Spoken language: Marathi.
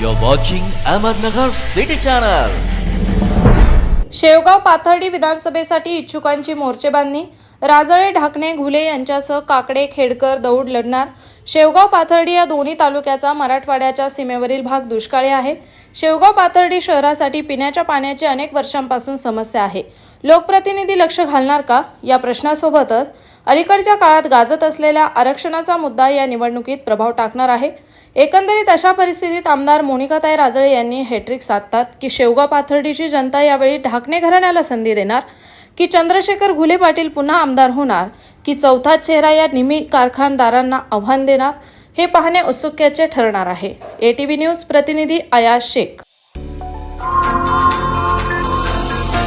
You're watching Ahmednagar City Channel. Shevgaon Pathardi विधानसभेसाठी इच्छुकांची मोर्चेबांधणी. राजळे ढाकणे घुले यांच्यासह काकडे खेडकर दौड लढणार. शेवगाव पाथर्डी या दोन्ही तालुक्याचा मराठवाड्याच्या सीमेवरील भाग दुष्काळी आहे. शेवगाव पाथर्डी शहरासाठी पिण्याच्या पाण्याची अनेक वर्षांपासून समस्या आहे. लोकप्रतिनिधी लक्ष घालणार का? या प्रश्नासोबतच अलीकडच्या काळात गाजत असलेल्या आरक्षणाचा मुद्दा या निवडणुकीत प्रभाव टाकणार आहे. एकंदरीत अशा परिस्थितीत आमदार मोनिकाताई राजळे यांनी हॅट्रिक साधतात की शेवगाव पाथर्डीची जनता यावेळी ढाकणे घराण्याला संधी देणार की चंद्रशेखर घुले पाटील पुन्हा आमदार होणार की चौथा चेहरा या निमी कारखानदारांना आव्हान देणार हे पाहणे उत्सुक्याचे ठरणार आहे. एटीव्ही न्यूज प्रतिनिधी अयाज शेख.